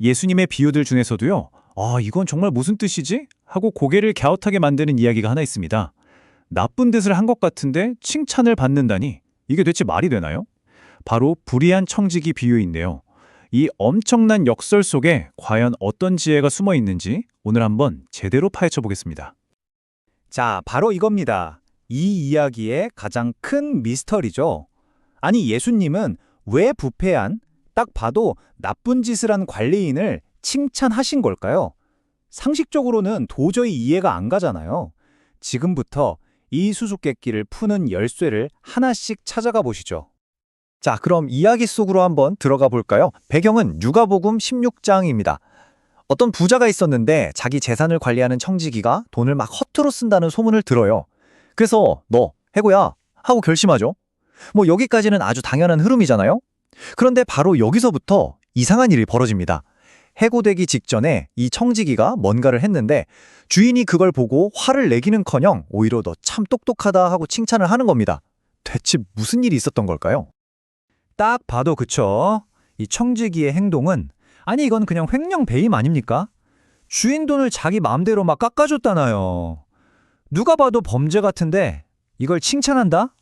예수님의 비유들 중에서도요, 아, 이건 정말 무슨 뜻이지? 하고 고개를 갸웃하게 만드는 이야기가 하나 있습니다. 나쁜 뜻을 한 것 같은데 칭찬을 받는다니 이게 대체 말이 되나요? 바로 불의한 청지기 비유인데요. 이 엄청난 역설 속에 과연 어떤 지혜가 숨어 있는지 오늘 한번 제대로 파헤쳐 보겠습니다. 자, 바로 이겁니다. 이 이야기의 가장 큰 미스터리죠. 아니, 예수님은 왜 부패한, 딱 봐도 나쁜 짓을 한 관리인을 칭찬하신 걸까요? 상식적으로는 도저히 이해가 안 가잖아요. 지금부터 이 수수께끼를 푸는 열쇠를 하나씩 찾아가 보시죠. 자, 그럼 이야기 속으로 한번 들어가 볼까요? 배경은 누가복음 16장입니다. 어떤 부자가 있었는데 자기 재산을 관리하는 청지기가 돈을 막 허투루 쓴다는 소문을 들어요. 그래서 너 해고야 하고 결심하죠. 뭐 여기까지는 아주 당연한 흐름이잖아요. 그런데 바로 여기서부터 이상한 일이 벌어집니다. 해고되기 직전에 이 청지기가 뭔가를 했는데 주인이 그걸 보고 화를 내기는커녕 오히려 너 참 똑똑하다 하고 칭찬을 하는 겁니다. 대체 무슨 일이 있었던 걸까요? 딱 봐도 그쵸. 이 청지기의 행동은 아니 이건 그냥 횡령 배임 아닙니까? 주인 돈을 자기 마음대로 막 깎아줬다나요. 누가 봐도 범죄 같은데 이걸 칭찬한다?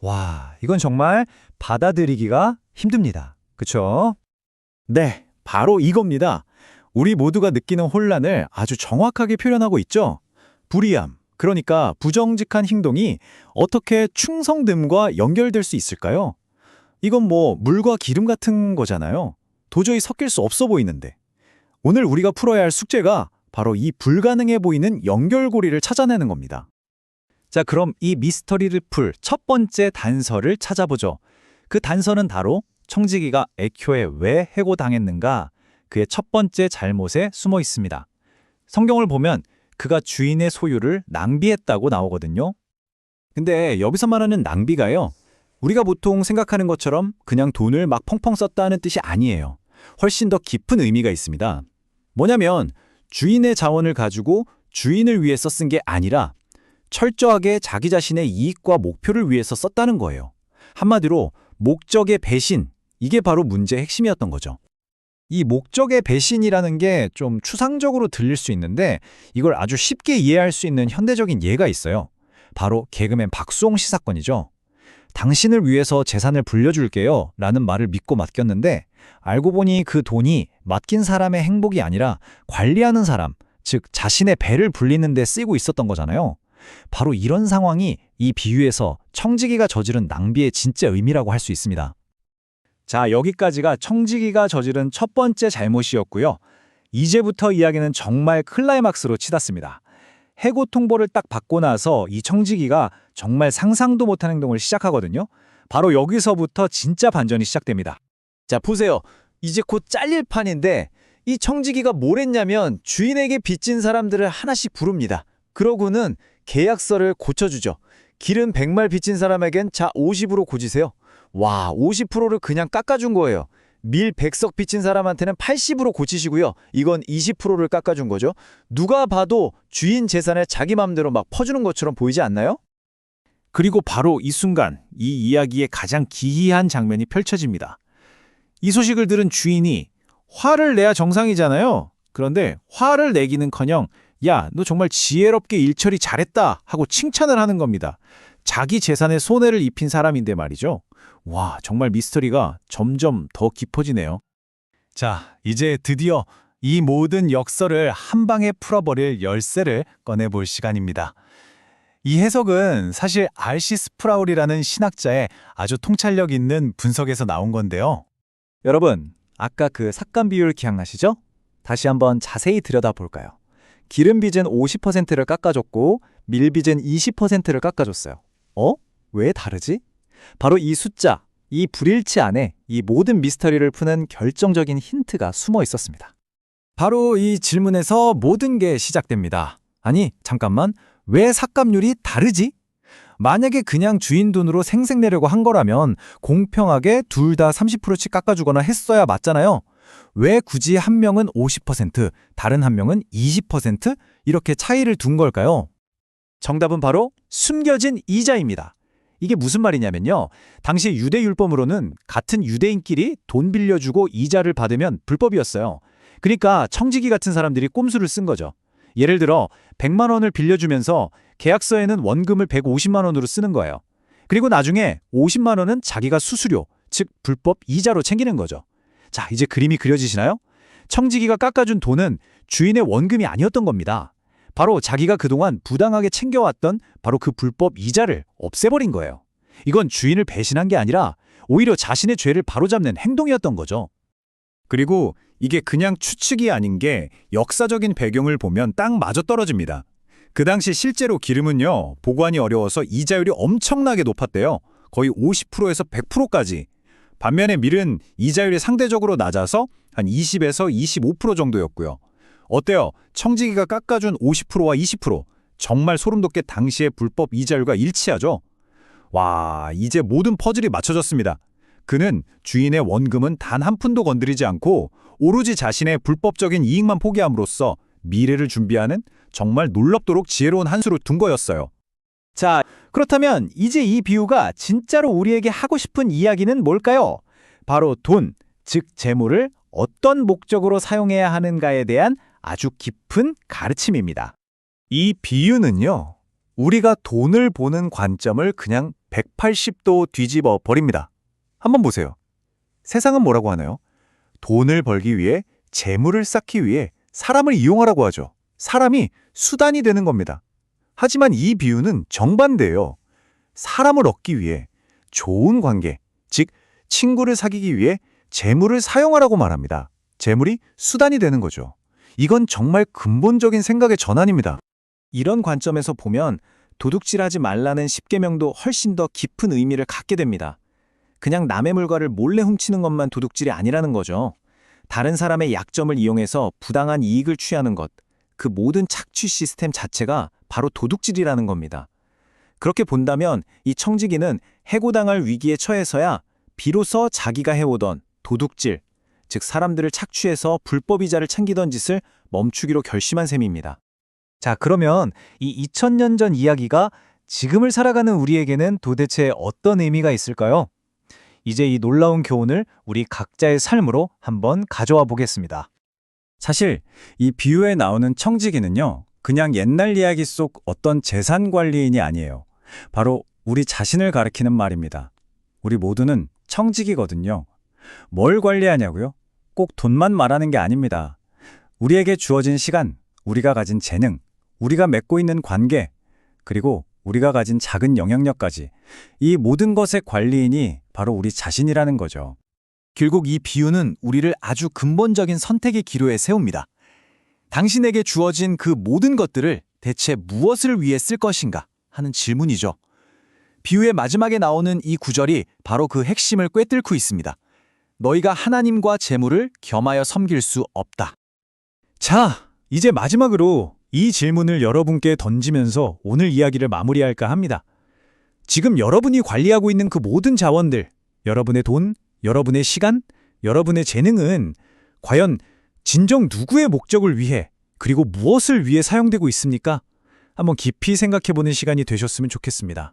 와, 이건 정말 받아들이기가 힘듭니다. 그쵸? 네, 바로 이겁니다. 우리 모두가 느끼는 혼란을 아주 정확하게 표현하고 있죠. 불의함, 그러니까 부정직한 행동이 어떻게 충성됨과 연결될 수 있을까요? 이건 뭐 물과 기름 같은 거잖아요. 도저히 섞일 수 없어 보이는데. 오늘 우리가 풀어야 할 숙제가 바로 이 불가능해 보이는 연결고리를 찾아내는 겁니다. 자, 그럼 이 미스터리를 풀 첫 번째 단서를 찾아보죠. 그 단서는 바로 청지기가 애초에 왜 해고당했는가 그의 첫 번째 잘못에 숨어 있습니다. 성경을 보면 그가 주인의 소유를 낭비했다고 나오거든요. 근데 여기서 말하는 낭비가요. 우리가 보통 생각하는 것처럼 그냥 돈을 막 펑펑 썼다는 뜻이 아니에요. 훨씬 더 깊은 의미가 있습니다. 뭐냐면 주인의 자원을 가지고 주인을 위해서 쓴게 아니라 철저하게 자기 자신의 이익과 목표를 위해서 썼다는 거예요. 한마디로 목적의 배신, 이게 바로 문제의 핵심이었던 거죠. 이 목적의 배신이라는 게 좀 추상적으로 들릴 수 있는데 이걸 아주 쉽게 이해할 수 있는 현대적인 예가 있어요. 바로 개그맨 박수홍 씨 사건이죠. 당신을 위해서 재산을 불려줄게요 라는 말을 믿고 맡겼는데 알고 보니 그 돈이 맡긴 사람의 행복이 아니라 관리하는 사람, 즉 자신의 배를 불리는 데 쓰이고 있었던 거잖아요. 바로 이런 상황이 이 비유에서 청지기가 저지른 낭비의 진짜 의미라고 할 수 있습니다. 자, 여기까지가 청지기가 저지른 첫 번째 잘못이었고요. 이제부터 이야기는 정말 클라이막스로 치닫습니다. 해고 통보를 딱 받고 나서 이 청지기가 정말 상상도 못한 행동을 시작하거든요. 바로 여기서부터 진짜 반전이 시작됩니다. 자, 보세요. 이제 곧 잘릴 판인데 이 청지기가 뭘 했냐면 주인에게 빚진 사람들을 하나씩 부릅니다. 그러고는 계약서를 고쳐주죠. 기름 100말 빚진 사람에겐 자 50으로 고지세요. 와, 50%를 그냥 깎아준 거예요. 밀 100석 빚진 사람한테는 80으로 고치시고요. 이건 20%를 깎아준 거죠. 누가 봐도 주인 재산을 자기 맘대로 막 퍼주는 것처럼 보이지 않나요? 그리고 바로 이 순간 이 이야기의 가장 기이한 장면이 펼쳐집니다. 이 소식을 들은 주인이 화를 내야 정상이잖아요. 그런데 화를 내기는커녕 야, 너 정말 지혜롭게 일처리 잘했다 하고 칭찬을 하는 겁니다. 자기 재산에 손해를 입힌 사람인데 말이죠. 와, 정말 미스터리가 점점 더 깊어지네요. 자, 이제 드디어 이 모든 역설을 한 방에 풀어버릴 열쇠를 꺼내볼 시간입니다. 이 해석은 사실 알시 스프라울이라는 신학자의 아주 통찰력 있는 분석에서 나온 건데요. 여러분, 아까 그 삭감 비율 기억나시죠? 다시 한번 자세히 들여다볼까요? 기름 빚은 50%를 깎아줬고 밀 빚은 20%를 깎아줬어요. 어? 왜 다르지? 바로 이 숫자, 이 불일치 안에 이 모든 미스터리를 푸는 결정적인 힌트가 숨어 있었습니다. 바로 이 질문에서 모든 게 시작됩니다. 아니, 잠깐만. 왜 삭감률이 다르지? 만약에 그냥 주인 돈으로 생색 내려고 한 거라면 공평하게 둘 다 30%씩 깎아주거나 했어야 맞잖아요. 왜 굳이 한 명은 50%, 다른 한 명은 20% 이렇게 차이를 둔 걸까요? 정답은 바로 숨겨진 이자입니다. 이게 무슨 말이냐면요. 당시 유대 율법으로는 같은 유대인끼리 돈 빌려주고 이자를 받으면 불법이었어요. 그러니까 청지기 같은 사람들이 꼼수를 쓴 거죠. 예를 들어 100만 원을 빌려주면서 계약서에는 원금을 150만 원으로 쓰는 거예요. 그리고 나중에 50만 원은 자기가 수수료, 즉 불법 이자로 챙기는 거죠. 자, 이제 그림이 그려지시나요? 청지기가 깎아준 돈은 주인의 원금이 아니었던 겁니다. 바로 자기가 그동안 부당하게 챙겨왔던 바로 그 불법 이자를 없애버린 거예요. 이건 주인을 배신한 게 아니라 오히려 자신의 죄를 바로잡는 행동이었던 거죠. 그리고 이게 그냥 추측이 아닌 게 역사적인 배경을 보면 딱 맞아떨어집니다. 그 당시 실제로 기름은요, 보관이 어려워서 이자율이 엄청나게 높았대요. 거의 50%에서 100%까지. 반면에 밀은 이자율이 상대적으로 낮아서 한 20에서 25% 정도였고요. 어때요? 청지기가 깎아준 50%와 20%. 정말 소름 돋게 당시의 불법 이자율과 일치하죠? 와, 이제 모든 퍼즐이 맞춰졌습니다. 그는 주인의 원금은 단 한 푼도 건드리지 않고 오로지 자신의 불법적인 이익만 포기함으로써 미래를 준비하는 정말 놀랍도록 지혜로운 한 수를 둔 거였어요. 자, 그렇다면 이제 이 비유가 진짜로 우리에게 하고 싶은 이야기는 뭘까요? 바로 돈, 즉 재물을 어떤 목적으로 사용해야 하는가에 대한 아주 깊은 가르침입니다. 이 비유는요, 우리가 돈을 보는 관점을 그냥 180도 뒤집어 버립니다. 한번 보세요. 세상은 뭐라고 하나요? 돈을 벌기 위해 재물을 쌓기 위해 사람을 이용하라고 하죠. 사람이 수단이 되는 겁니다. 하지만 이 비유는 정반대예요. 사람을 얻기 위해 좋은 관계, 즉 친구를 사귀기 위해 재물을 사용하라고 말합니다. 재물이 수단이 되는 거죠. 이건 정말 근본적인 생각의 전환입니다. 이런 관점에서 보면 도둑질하지 말라는 십계명도 훨씬 더 깊은 의미를 갖게 됩니다. 그냥 남의 물건을 몰래 훔치는 것만 도둑질이 아니라는 거죠. 다른 사람의 약점을 이용해서 부당한 이익을 취하는 것, 그 모든 착취 시스템 자체가 바로 도둑질이라는 겁니다. 그렇게 본다면 이 청지기는 해고당할 위기에 처해서야 비로소 자기가 해오던 도둑질, 즉 사람들을 착취해서 불법 이자를 챙기던 짓을 멈추기로 결심한 셈입니다. 자, 그러면 이 2000년 전 이야기가 지금을 살아가는 우리에게는 도대체 어떤 의미가 있을까요? 이제 이 놀라운 교훈을 우리 각자의 삶으로 한번 가져와 보겠습니다. 사실 이 비유에 나오는 청지기는요, 그냥 옛날 이야기 속 어떤 재산 관리인이 아니에요. 바로 우리 자신을 가리키는 말입니다. 우리 모두는 청지기거든요. 뭘 관리하냐고요? 꼭 돈만 말하는 게 아닙니다. 우리에게 주어진 시간, 우리가 가진 재능, 우리가 맺고 있는 관계, 그리고 우리가 가진 작은 영향력까지 이 모든 것의 관리인이 바로 우리 자신이라는 거죠. 결국 이 비유는 우리를 아주 근본적인 선택의 기로에 세웁니다. 당신에게 주어진 그 모든 것들을 대체 무엇을 위해 쓸 것인가 하는 질문이죠. 비유의 마지막에 나오는 이 구절이 바로 그 핵심을 꿰뚫고 있습니다. 너희가 하나님과 재물을 겸하여 섬길 수 없다. 자, 이제 마지막으로 이 질문을 여러분께 던지면서 오늘 이야기를 마무리할까 합니다. 지금 여러분이 관리하고 있는 그 모든 자원들, 여러분의 돈, 여러분의 시간, 여러분의 재능은 과연 진정 누구의 목적을 위해 그리고 무엇을 위해 사용되고 있습니까? 한번 깊이 생각해보는 시간이 되셨으면 좋겠습니다.